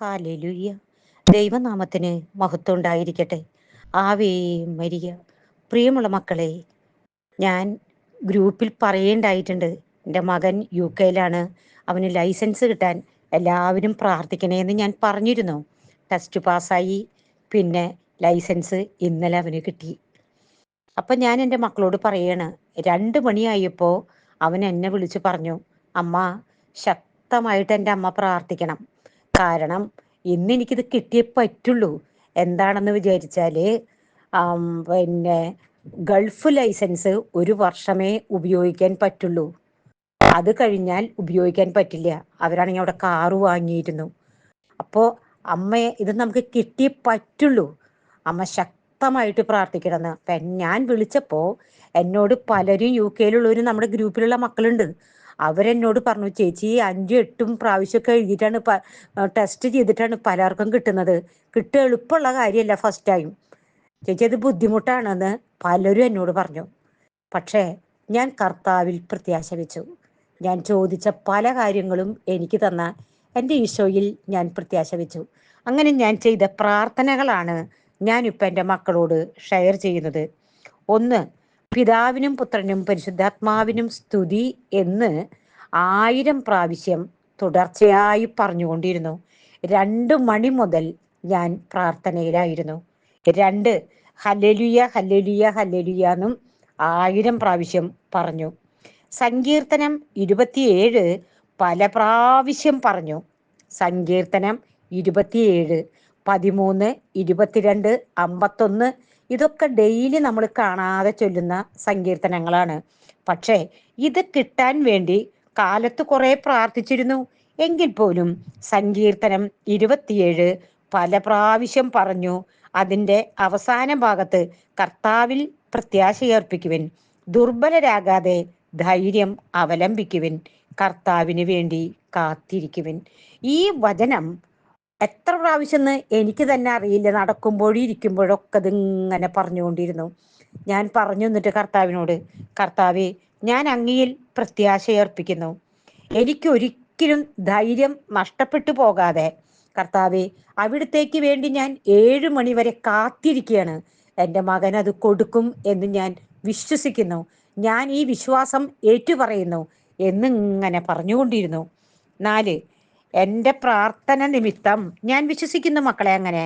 ഹാലലുയ്യ ദൈവനാമത്തിന് മഹത്വം ഉണ്ടായിരിക്കട്ടെ. ആവേ മരിയ. പ്രിയമുള്ള മക്കളെ ഞാൻ ഗ്രൂപ്പിൽ പറയേണ്ടായിട്ടുണ്ട്. എന്റെ മകൻ യു കെയിലാണ് അവന് ലൈസൻസ് കിട്ടാൻ എല്ലാവരും പ്രാർത്ഥിക്കണേന്ന് ഞാൻ പറഞ്ഞിരുന്നു. ടെസ്റ്റ് പാസ്സായി. പിന്നെ ലൈസൻസ് ഇന്നലെ അവന് കിട്ടി. അപ്പം ഞാൻ എന്റെ മക്കളോട് പറയാണ് രണ്ട് മണിയായപ്പോൾ അവൻ എന്നെ വിളിച്ച് പറഞ്ഞു അമ്മ ശക്തമായിട്ട് എന്റെ അമ്മ പ്രാർത്ഥിക്കണം. കാരണം ഇന്ന് എനിക്കിത് കിട്ടിയേ പറ്റുള്ളൂ. എന്താണെന്ന് വിചാരിച്ചാൽ പിന്നെ ഗൾഫ് ലൈസൻസ് ഒരു വർഷമേ ഉപയോഗിക്കാൻ പറ്റുള്ളൂ. അത് കഴിഞ്ഞാൽ ഉപയോഗിക്കാൻ പറ്റില്ല. അവരാണെങ്കിൽ അവിടെ കാറ് വാങ്ങിയിരുന്നു. അപ്പോ അമ്മയെ ഇത് നമുക്ക് കിട്ടിയേ പറ്റുള്ളൂ. അമ്മ ശക്തമായിട്ട് പ്രാർത്ഥിക്കണമെന്ന്. ഞാൻ വിളിച്ചപ്പോൾ എന്നോട് പലരും യു കെയിലുള്ളവരും നമ്മുടെ ഗ്രൂപ്പിലുള്ള മക്കളുണ്ട്. അവരെന്നോട് പറഞ്ഞു ചേച്ചി അഞ്ചും എട്ടും പ്രാവശ്യമൊക്കെ എഴുതിയിട്ടാണ് ടെസ്റ്റ് ചെയ്തിട്ടാണ് പലർക്കും കിട്ടുന്നത്. കിട്ടുക എളുപ്പമുള്ള കാര്യമല്ല ഫസ്റ്റ് ടൈം ചേച്ചി അത് ബുദ്ധിമുട്ടാണെന്ന് പലരും എന്നോട് പറഞ്ഞു. പക്ഷേ ഞാൻ കർത്താവിൽ പ്രത്യാശ വെച്ചു. ഞാൻ ചോദിച്ച പല കാര്യങ്ങളും എനിക്ക് തന്ന എന്റെ ഈശോയിൽ ഞാൻ പ്രത്യാശ വെച്ചു. അങ്ങനെ ഞാൻ ചെയ്ത പ്രാർത്ഥനകളാണ് ഞാനിപ്പോൾ എന്റെ മക്കളോട് ഷെയർ ചെയ്യുന്നത്. ഒന്ന് പിതാവിനും പുത്രനും പരിശുദ്ധാത്മാവിനും സ്തുതി എന്ന് ആയിരം പ്രാവശ്യം തുടർച്ചയായി പറഞ്ഞുകൊണ്ടിരുന്നു. രണ്ട് മണി മുതൽ ഞാൻ പ്രാർത്ഥനയിലായിരുന്നു. രണ്ട് ഹലലുയ ഹലലുയ ഹലലുയ എന്നും ആയിരം പ്രാവശ്യം പറഞ്ഞു. സങ്കീർത്തനം ഇരുപത്തിയേഴ് പല പ്രാവശ്യം പറഞ്ഞു. സങ്കീർത്തനം ഇരുപത്തിയേഴ് പതിമൂന്ന് ഇരുപത്തിരണ്ട് അമ്പത്തൊന്ന് ഇതൊക്കെ ഡെയിലി നമ്മൾ കാണാതെ ചൊല്ലുന്ന സങ്കീർത്തനങ്ങളാണ്. പക്ഷേ ഇത് കിട്ടാൻ വേണ്ടി കാലത്ത് കുറെ പ്രാർത്ഥിച്ചിരുന്നു. എങ്കിൽ പോലും സങ്കീർത്തനം ഇരുപത്തിയേഴ് പല പ്രാവശ്യം പറഞ്ഞു അതിന്റെ അവസാന ഭാഗത്ത് കർത്താവിൽ പ്രത്യാശയർപ്പിക്കുവിൻ ദുർബലരാകാതെ ധൈര്യം അവലംബിക്കുവിൻ കർത്താവിന് വേണ്ടി കാത്തിരിക്കുവിൻ. ഈ വചനം എത്ര പ്രാവശ്യം എനിക്ക് തന്നെ അറിയില്ല. നടക്കുമ്പോഴും ഇരിക്കുമ്പോഴൊക്കെ ഇതിങ്ങനെ പറഞ്ഞുകൊണ്ടിരുന്നു. ഞാൻ പറഞ്ഞു എന്നിട്ട് കർത്താവിനോട് കർത്താവെ ഞാൻ അങ്ങയിൽ പ്രത്യാശയർപ്പിക്കുന്നു എനിക്ക് ഒരിക്കലും ധൈര്യം നഷ്ടപ്പെട്ടു പോകാതെ. കർത്താവെ അവിടത്തേക്ക് വേണ്ടി ഞാൻ ഏഴു മണിവരെ കാത്തിരിക്കുകയാണ് എന്റെ മകൻ അത് കൊടുക്കും എന്ന് ഞാൻ വിശ്വസിക്കുന്നു. ഞാൻ ഈ വിശ്വാസം ഏറ്റുപറയുന്നു എന്നിങ്ങനെ പറഞ്ഞുകൊണ്ടിരുന്നു. നാല് എന്റെ പ്രാർത്ഥന നിമിത്തം ഞാൻ വിശ്വസിക്കുന്നു മക്കളെ അങ്ങനെ.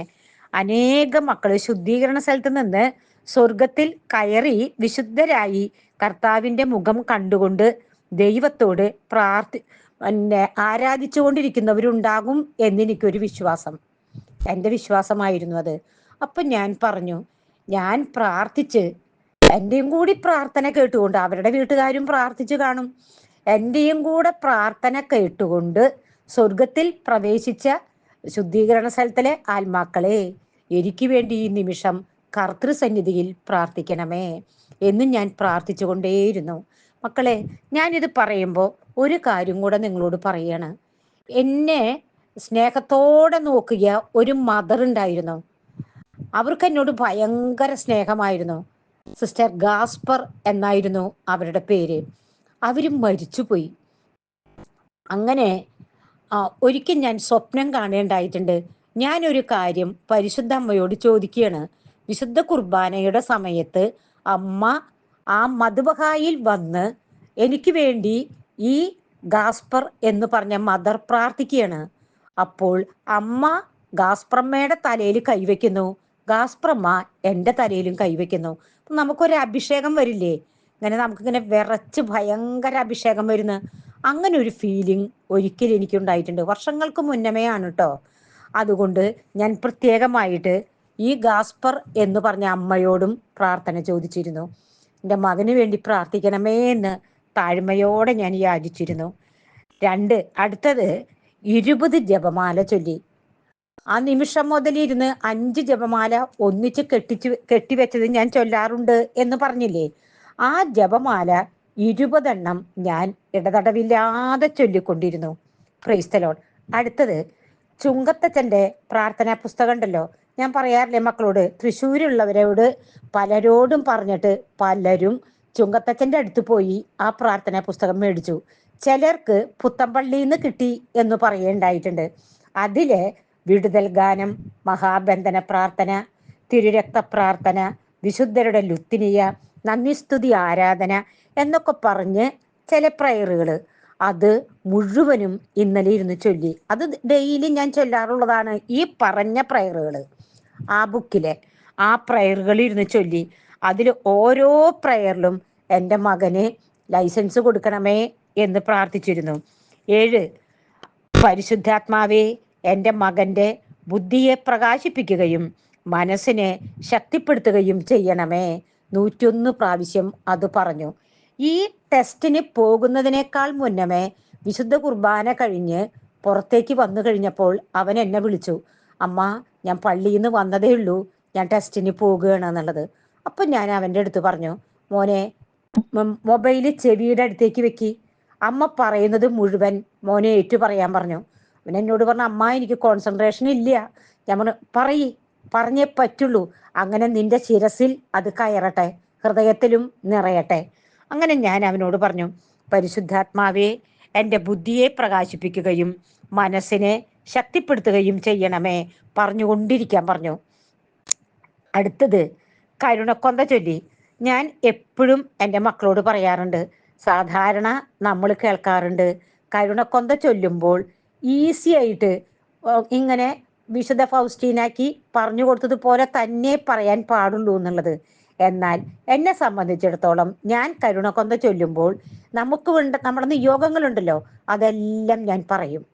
അനേകം മക്കൾ ശുദ്ധീകരണ സ്ഥലത്ത് നിന്ന് സ്വർഗത്തിൽ കയറി വിശുദ്ധരായി കർത്താവിന്റെ മുഖം കണ്ടുകൊണ്ട് ദൈവത്തോട് പ്രാർത്ഥി പിന്നെ ആരാധിച്ചുകൊണ്ടിരിക്കുന്നവരുണ്ടാകും എന്നെനിക്കൊരു വിശ്വാസം. എന്റെ വിശ്വാസമായിരുന്നു അത്. അപ്പൊ ഞാൻ പറഞ്ഞു ഞാൻ പ്രാർത്ഥിച്ച് എന്റെയും കൂടി പ്രാർത്ഥന കേട്ടുകൊണ്ട് അവരുടെ വീട്ടുകാരും പ്രാർത്ഥിച്ചു കാണും. എന്റെയും കൂടെ പ്രാർത്ഥന കേട്ടുകൊണ്ട് സ്വർഗത്തിൽ പ്രവേശിച്ച ശുദ്ധീകരണ സ്ഥലത്തിലെ ആത്മാക്കളെ എനിക്ക് വേണ്ടി ഈ നിമിഷം കർത്തൃസന്നിധിയിൽ പ്രാർത്ഥിക്കണമേ എന്നും ഞാൻ പ്രാർത്ഥിച്ചുകൊണ്ടേയിരുന്നു. മക്കളെ ഞാനിത് പറയുമ്പോൾ ഒരു കാര്യം കൂടെ നിങ്ങളോട് പറയാണ്. എന്നെ സ്നേഹത്തോടെ നോക്കിയ ഒരു മദർ ഉണ്ടായിരുന്നു. അവർക്ക് എന്നോട് ഭയങ്കര സ്നേഹമായിരുന്നു. സിസ്റ്റർ ഗാസ്പർ എന്നായിരുന്നു അവരുടെ പേര്. അവരും മരിച്ചുപോയി. അങ്ങനെ ഒരിക്കൽ ഞാൻ സ്വപ്നം കാണേണ്ടായിട്ടുണ്ട്. ഞാനൊരു കാര്യം പരിശുദ്ധ അമ്മയോട് ചോദിക്കുകയാണ്. വിശുദ്ധ കുർബാനയുടെ സമയത്ത് അമ്മ ആ മധുബഹായിൽ വന്ന് എനിക്ക് വേണ്ടി ഈ ഗാസ്പർ എന്ന് പറഞ്ഞ മദർ പ്രാർത്ഥിക്കുകയാണ്. അപ്പോൾ അമ്മ ഗാസ്പ്രമ്മയുടെ തലയിൽ കൈവയ്ക്കുന്നു. ഗാസ്പ്രമ്മ എന്റെ തലയിലും കൈവയ്ക്കുന്നു. നമുക്കൊരു അഭിഷേകം വരില്ലേ? ഇങ്ങനെ നമുക്കിങ്ങനെ വിറച്ച് ഭയങ്കര അഭിഷേകം വരുന്ന. അങ്ങനെ ഒരു ഫീലിംഗ് ഒരിക്കലും എനിക്കുണ്ടായിട്ടുണ്ട്. വർഷങ്ങൾക്ക് മുന്നമേ ആണ് കേട്ടോ അതുകൊണ്ട് ഞാൻ പ്രത്യേകമായിട്ട് ഈ ഗാസ്പർ എന്ന് പറഞ്ഞ അമ്മയോടും പ്രാർത്ഥന ചോദിച്ചിരുന്നു. എന്റെ മകന് വേണ്ടി പ്രാർത്ഥിക്കണമേ എന്ന് താഴ്മയോടെ ഞാൻ യാചിച്ചിരുന്നു. രണ്ട് അടുത്തത് ഇരുപത് ജപമാല ചൊല്ലി. ആ നിമിഷം മുതൽ ഇരുന്ന് അഞ്ച് ജപമാല ഒന്നിച്ച് കെട്ടിച്ച് കെട്ടിവെച്ചത് ഞാൻ ചൊല്ലാറുണ്ട് എന്ന് പറഞ്ഞില്ലേ? ആ ജപമാല ഇരുപതെണ്ണം ഞാൻ ഇടതടവില്ലാതെ ചൊല്ലിക്കൊണ്ടിരുന്നു. ക്രൈസ്തലോൺ അടുത്തത് ചുങ്കത്തച്ഛന്റെ പ്രാർത്ഥനാ പുസ്തകം ഉണ്ടല്ലോ ഞാൻ പറയാറില്ലേ മക്കളോട് തൃശ്ശൂരുള്ളവരോട് പലരോടും പറഞ്ഞിട്ട് പലരും ചുങ്കത്തച്ഛന്റെ അടുത്ത് പോയി ആ പ്രാർത്ഥനാ പുസ്തകം മേടിച്ചു. ചിലർക്ക് പുത്തമ്പള്ളിയിൽ നിന്ന് കിട്ടി എന്ന് പറയേണ്ടായിട്ടുണ്ട് അതിലെ വിടുതൽ ഗാനം മഹാബന്ധന പ്രാർത്ഥന തിരുരക്ത പ്രാർത്ഥന വിശുദ്ധരുടെ ലുത്തിനിയ നന്ദിസ്തുതി ആരാധന എന്നൊക്കെ പറഞ്ഞ് ചില പ്രയറുകൾ അത് മുഴുവനും ഇന്നലെ ഇരുന്ന് ചൊല്ലി. അത് ഡെയിലി ഞാൻ ചൊല്ലാറുള്ളതാണ് ഈ പറഞ്ഞ പ്രയറുകൾ ആ ബുക്കിലെ ആ പ്രയറുകൾ ഇരുന്ന് ചൊല്ലി. അതിൽ ഓരോ പ്രയറിലും എന്റെ മകന് ലൈസൻസ് കൊടുക്കണമേ എന്ന് പ്രാർത്ഥിച്ചിരുന്നു. ഏഴ് പരിശുദ്ധാത്മാവേ എന്റെ മകന്റെ ബുദ്ധിയെ പ്രകാശിപ്പിക്കുകയും മനസ്സിനെ ശക്തിപ്പെടുത്തുകയും ചെയ്യണമേ. നൂറ്റൊന്ന് പ്രാവശ്യം അത് പറഞ്ഞു. ഈ ടെസ്റ്റിന് പോകുന്നതിനേക്കാൾ മുന്നമേ വിശുദ്ധ കുർബാന കഴിഞ്ഞ് പുറത്തേക്ക് വന്നു കഴിഞ്ഞപ്പോൾ അവൻ എന്നെ വിളിച്ചു. അമ്മ ഞാൻ പള്ളിയിൽ നിന്ന് വന്നതേ ഉള്ളൂ. ഞാൻ ടെസ്റ്റിന് പോകുകയാണ് എന്നുള്ളത്. അപ്പം ഞാൻ അവന്റെ അടുത്ത് പറഞ്ഞു മോനെ മൊബൈൽ ചെവിയുടെ അടുത്തേക്ക് വെക്കി. അമ്മ പറയുന്നത് മുഴുവൻ മോനെ ഏറ്റു പറയാൻ പറഞ്ഞു. അവൻ എന്നോട് പറഞ്ഞു അമ്മ എനിക്ക് കോൺസെൻട്രേഷൻ ഇല്ല. ഞാൻ പറഞ്ഞു പറയ് പറഞ്ഞേ പറ്റുള്ളൂ. അങ്ങനെ നിന്റെ ശിരസിൽ അത് കയറട്ടെ. ഹൃദയത്തിലും നിറയട്ടെ. അങ്ങനെ ഞാൻ അവനോട് പറഞ്ഞു പരിശുദ്ധാത്മാവെ എന്റെ ബുദ്ധിയെ പ്രകാശിപ്പിക്കുകയും മനസ്സിനെ ശക്തിപ്പെടുത്തുകയും ചെയ്യണമേ പറഞ്ഞുകൊണ്ടിരിക്കാൻ പറഞ്ഞു. അടുത്തത് കരുണക്കൊന്ത ചൊല്ലി. ഞാൻ എപ്പോഴും എന്റെ മക്കളോട് പറയാറുണ്ട് സാധാരണ നമ്മൾ കേൾക്കാറുണ്ട് കരുണക്കൊന്ത ചൊല്ലുമ്പോൾ ഈസി ആയിട്ട് ഇങ്ങനെ വിശുദ്ധ ഫൗസ്റ്റീനാക്കി പറഞ്ഞു കൊടുത്തതുപോലെ തന്നെ പറയാൻ പാടുള്ളൂ എന്നുള്ളത്. എന്നാൽ എന്നെ സംബന്ധിച്ചിടത്തോളം ഞാൻ കരുണക്കൊന്ത ചൊല്ലുമ്പോൾ നമുക്ക് വേണ്ട നമ്മുടെ നിയോഗങ്ങളുണ്ടല്ലോ അതെല്ലാം ഞാൻ പറയും.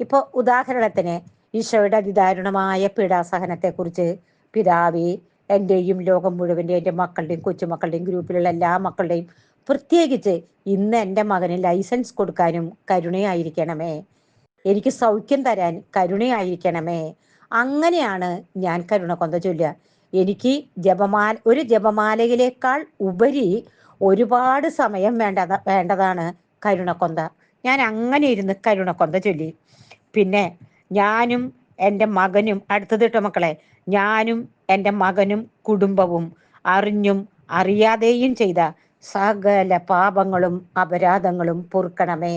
ഇപ്പോൾ ഉദാഹരണത്തിന് ഈശോയുടെ അതിദാരുണമായ പീഡാസഹനത്തെക്കുറിച്ച് പിതാവി എന്റെയും ലോകം മുഴുവന്റെ എന്റെ മക്കളുടെയും കൊച്ചുമക്കളുടെയും ഗ്രൂപ്പിലുള്ള എല്ലാ മക്കളുടെയും പ്രത്യേകിച്ച് ഇന്ന് എന്റെ മകന് ലൈസൻസ് കൊടുക്കാനും കരുണയായിരിക്കണമേ. എനിക്ക് സൗഖ്യം തരാൻ കരുണയായിരിക്കണമേ. അങ്ങനെയാണ് ഞാൻ കരുണ കൊന്ത ചൊല്ലുക. എനിക്ക് ജപമാല ഒരു ജപമാലയിലേക്കാൾ ഉപരി ഒരുപാട് സമയം വേണ്ട വേണ്ടതാണ് കരുണക്കൊന്ത. ഞാൻ അങ്ങനെ ഇരുന്ന് കരുണക്കൊന്ത ചൊല്ലി. പിന്നെ ഞാനും എന്റെ മകനും അടുത്തത് കേട്ടോ മക്കളെ ഞാനും എന്റെ മകനും കുടുംബവും അറിഞ്ഞും അറിയാതെയും ചെയ്ത സകല പാപങ്ങളും അപരാധങ്ങളും പൊറുക്കണമേ.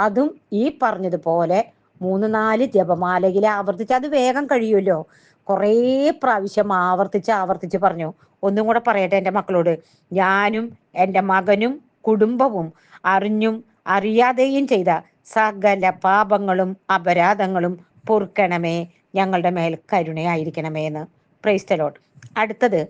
അതും ഈ പറഞ്ഞതുപോലെ മൂന്ന് നാല് ജപമാലയിൽ ആവർത്തിച്ച് അത് വേഗം കഴിയുമല്ലോ. കുറേ പ്രാവശ്യം ആവർത്തിച്ച് ആവർത്തിച്ച് പറഞ്ഞു. ഒന്നും കൂടെ പറയട്ടെ എന്റെ മക്കളോട്. ഞാനും എന്റെ മകനും കുടുംബവും അറിഞ്ഞും അറിയാതെയും ചെയ്ത സകല പാപങ്ങളും അപരാധങ്ങളും പൊറുക്കണമേ. ഞങ്ങളുടെ മേൽ കരുണയായിരിക്കണമേ എന്ന്. പ്രൈസ്തലോട്ട് അടുത്തത്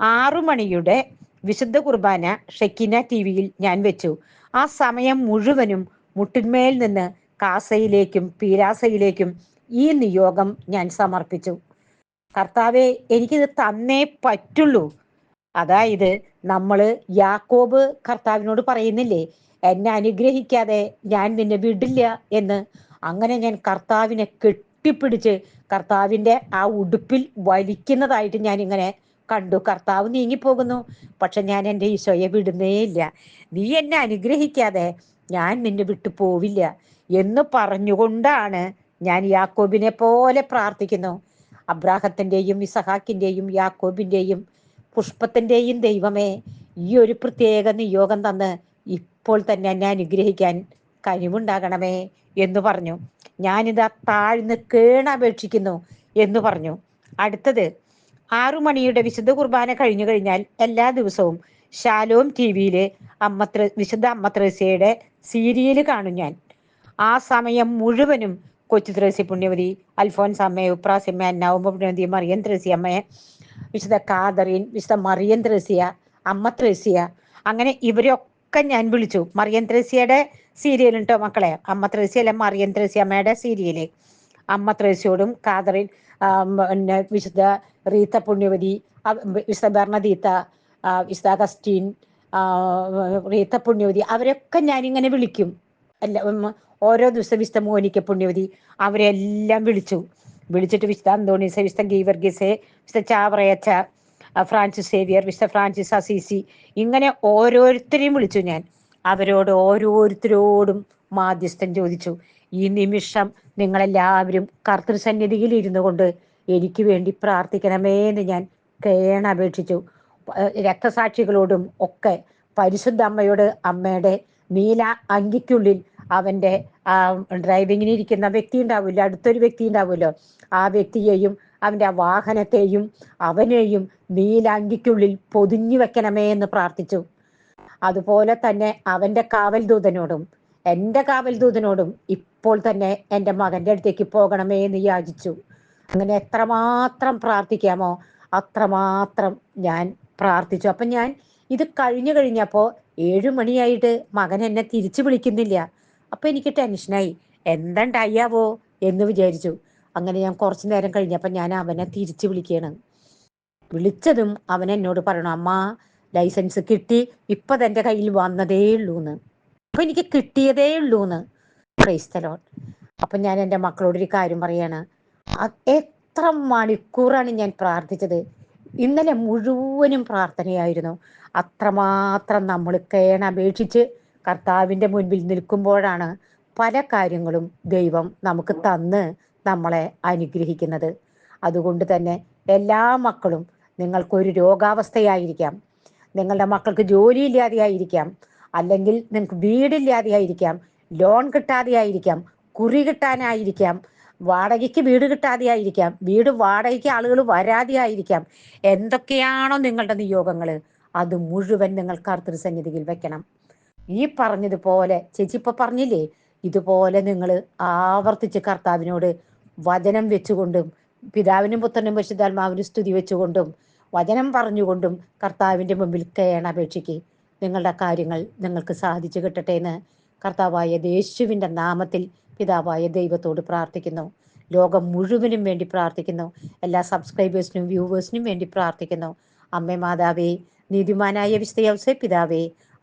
ആറു മണിയുടെ വിശുദ്ധ കുർബാന ഷെക്കിന ടി വിയിൽ ഞാൻ വെച്ചു. ആ സമയം മുഴുവനും മുട്ടിന്മേൽ നിന്ന് കാസയിലേക്കും പീരാസയിലേക്കും ഈ നിയോഗം ഞാൻ സമർപ്പിച്ചു. കർത്താവെ എനിക്കിത് തന്നേ പറ്റുള്ളൂ. അതായത് നമ്മൾ യാക്കോബ് കർത്താവിനോട് പറയുന്നില്ലേ എന്നെ അനുഗ്രഹിക്കാതെ ഞാൻ നിന്നെ വിടില്ല എന്ന്. അങ്ങനെ ഞാൻ കർത്താവിനെ കെട്ടിപ്പിടിച്ച് കർത്താവിന്റെ ആ ഉടുപ്പിൽ വലിക്കുന്നതായിട്ട് ഞാൻ ഇങ്ങനെ കണ്ടു. കർത്താവ് നീങ്ങിപ്പോകുന്നു. പക്ഷെ ഞാൻ എന്റെ ഈശോയെ വിടുന്നേ ഇല്ല. നീ എന്നെ അനുഗ്രഹിക്കാതെ ഞാൻ നിന്നെ വിട്ടു പോവില്ല എന്ന് പറഞ്ഞുകൊണ്ടാണ് ഞാൻ യാക്കോബിനെ പോലെ പ്രാർത്ഥിക്കുന്നു. അബ്രാഹത്തിന്റെയും ഇസഹാക്കിന്റെയും യാക്കോബിന്റെയും പുഷ്പത്തിന്റെയും ദൈവമേ ഈ ഒരു പ്രത്യേക നിയോഗം തന്ന് ഇപ്പോൾ തന്നെ എന്നെ അനുഗ്രഹിക്കാൻ കഴിവുണ്ടാകണമേ എന്ന് പറഞ്ഞു. ഞാനിതാ താഴ്ന്ന് കേണപേക്ഷിക്കുന്നു എന്ന് പറഞ്ഞു. അടുത്തത് ആറു മണിയുടെ വിശുദ്ധ കുർബാന കഴിഞ്ഞു കഴിഞ്ഞാൽ എല്ലാ ദിവസവും ഷാലോം ടി വിയിലെ അമ്മത്ര വിശുദ്ധ അമ്മത്രേസ്യയുടെ സീരിയൽ കാണും ഞാൻ. ആ സമയം മുഴുവനും കൊച്ചു ത്രേസി പുണ്യവതി അൽഫോൻസ് അമ്മയെ ഉപ്രാസിമ്മ നവംബർ പുണ്യവതി മറിയൻ ത്രേസി അമ്മയെ വിശുദ്ധ കാതറിൻ വിശുദ്ധ മറിയൻ ത്രേസിയ അമ്മ ത്രേസിയ. അങ്ങനെ ഇവരൊക്കെ ഞാൻ വിളിച്ചു. മറിയൻ ത്രേസിയുടെ സീരിയൽ ഉണ്ടോ മക്കളെ? അമ്മ ത്രേസി അല്ല മറിയൻ ത്രേസി അമ്മയുടെ സീരിയൽ? അമ്മ ത്രേസിയോടും കാതറിൻ പിന്നെ വിശുദ്ധ റീത്ത പുണ്യവതി വിശുദ്ധ ബർണദീത്ത വിശുദ്ധ അഗസ്റ്റീൻ റീത്ത പുണ്യവതി അവരൊക്കെ ഞാനിങ്ങനെ വിളിക്കും. അല്ല ഓരോ ദിവസം വിശുദ്ധ മോനിക്ക പുണ്യവതി. അവരെല്ലാം വിളിച്ചു. വിളിച്ചിട്ട് വിശുദ്ധ അന്തോണീസ വിശുദ്ധ ഗീവർഗീസെ വിശുദ്ധ ചാവറയച്ച ഫ്രാൻസിസ് സേവിയർ വിശുദ്ധ ഫ്രാൻസിസ് അസീസി ഇങ്ങനെ ഓരോരുത്തരെയും വിളിച്ചു ഞാൻ. അവരോട് ഓരോരുത്തരോടും മാധ്യസ്ഥം ചോദിച്ചു ഈ നിമിഷം നിങ്ങളെല്ലാവരും കർത്തൃസന്നിധിയിൽ ഇരുന്നു കൊണ്ട് എനിക്ക് വേണ്ടി പ്രാർത്ഥിക്കണമേ എന്ന് ഞാൻ കേണപേക്ഷിച്ചു. രക്തസാക്ഷികളോടും ഒക്കെ പരിശുദ്ധ അമ്മയോട് അമ്മയുടെ നീല അങ്കിക്കുള്ളിൽ അവന്റെ ആ ഡ്രൈവിങ്ങിന് ഇരിക്കുന്ന വ്യക്തി ഉണ്ടാവില്ല അടുത്തൊരു വ്യക്തി ഉണ്ടാവുമല്ലോ. ആ വ്യക്തിയെയും അവന്റെ ആ വാഹനത്തെയും അവനെയും നീലാങ്കിക്കുള്ളിൽ പൊതിഞ്ഞു വെക്കണമേ എന്ന് പ്രാർത്ഥിച്ചു. അതുപോലെ തന്നെ അവന്റെ കാവൽദൂതനോടും എന്റെ കാവൽ ദൂതനോടും ഇപ്പോൾ തന്നെ എന്റെ മകന്റെ അടുത്തേക്ക് പോകണമേ എന്ന് യാചിച്ചു. അങ്ങനെ എത്രമാത്രം പ്രാർത്ഥിക്കാമോ അത്രമാത്രം ഞാൻ പ്രാർത്ഥിച്ചു. അപ്പം ഞാൻ ഇത് കഴിഞ്ഞു കഴിഞ്ഞപ്പോൾ ഏഴു മണിയായിട്ട് മകൻ എന്നെ തിരിച്ചു വിളിക്കുന്നില്ല. അപ്പൊ എനിക്ക് ടെൻഷനായി. എന്തുണ്ടായാവോ എന്ന് വിചാരിച്ചു. അങ്ങനെ ഞാൻ കുറച്ചു നേരം കഴിഞ്ഞപ്പോ ഞാൻ അവനെ തിരിച്ചു വിളിക്കുകയാണ് വിളിച്ചതും അവൻ എന്നോട് പറയണം അമ്മ ലൈസൻസ് കിട്ടി. ഇപ്പൊ എന്റെ കയ്യിൽ വന്നതേ ഉള്ളൂ എന്ന് അപ്പൊ എനിക്ക് കിട്ടിയതേ ഉള്ളൂ എന്ന് ക്രൈസ്തലോൺ അപ്പൊ ഞാൻ എന്റെ മക്കളോട് ഒരു കാര്യം പറയാണ്. എത്ര മണിക്കൂറാണ് ഞാൻ പ്രാർത്ഥിച്ചത്? ഇന്നലെ മുഴുവനും പ്രാർത്ഥനയായിരുന്നു. അത്രമാത്രം നമ്മൾ കേണപേക്ഷിച്ച് കർത്താവിന്റെ മുൻപിൽ നിൽക്കുമ്പോഴാണ് പല കാര്യങ്ങളും ദൈവം നമുക്ക് തന്ന് നമ്മളെ അനുഗ്രഹിക്കുന്നത്. അതുകൊണ്ട് തന്നെ എല്ലാ മക്കളും നിങ്ങൾക്കൊരു രോഗാവസ്ഥയായിരിക്കാം. നിങ്ങളുടെ മക്കൾക്ക് ജോലിയില്ലാതെയായിരിക്കാം. അല്ലെങ്കിൽ നിങ്ങൾക്ക് വീടില്ലാതെ ആയിരിക്കാം ലോൺ കിട്ടാതെ ആയിരിക്കാം കുറി കിട്ടാനായിരിക്കാം. വാടകയ്ക്ക് വീട് കിട്ടാതെ ആയിരിക്കാം വീട് വാടകയ്ക്ക് ആളുകൾ വരാതെ ആയിരിക്കാം എന്തൊക്കെയാണോ നിങ്ങളുടെ നിയോഗങ്ങൾ അത് മുഴുവൻ നിങ്ങൾ കർത്തൃസന്നിധിയിൽ വെക്കണം. ഈ പറഞ്ഞതുപോലെ ചേച്ചി ഇപ്പൊ പറഞ്ഞില്ലേ ഇതുപോലെ നിങ്ങൾ ആവർത്തിച്ച് കർത്താവിനോട് വചനം വെച്ചുകൊണ്ടും പിതാവിനും പുത്രനും പശുദ്ധാത്മാവിനും സ്തുതി വെച്ചുകൊണ്ടും വചനം പറഞ്ഞുകൊണ്ടും കർത്താവിന്റെ മുമ്പിൽ കേണപേക്ഷിക്ക് നിങ്ങളുടെ കാര്യങ്ങൾ നിങ്ങൾക്ക് സാധിച്ചു കിട്ടട്ടെ എന്ന് കർത്താവായ യേശുവിന്റെ നാമത്തിൽ പിതാവായ ദൈവത്തോട് പ്രാർത്ഥിക്കുന്നു. ലോകം മുഴുവനും വേണ്ടി പ്രാർത്ഥിക്കുന്നു. എല്ലാ സബ്സ്ക്രൈബേഴ്സിനും വ്യൂവേഴ്സിനും വേണ്ടി പ്രാർത്ഥിക്കുന്നു. അമ്മേ മാതാവേ നീതിമാനായ വിശുദ്ധ പിതാവേ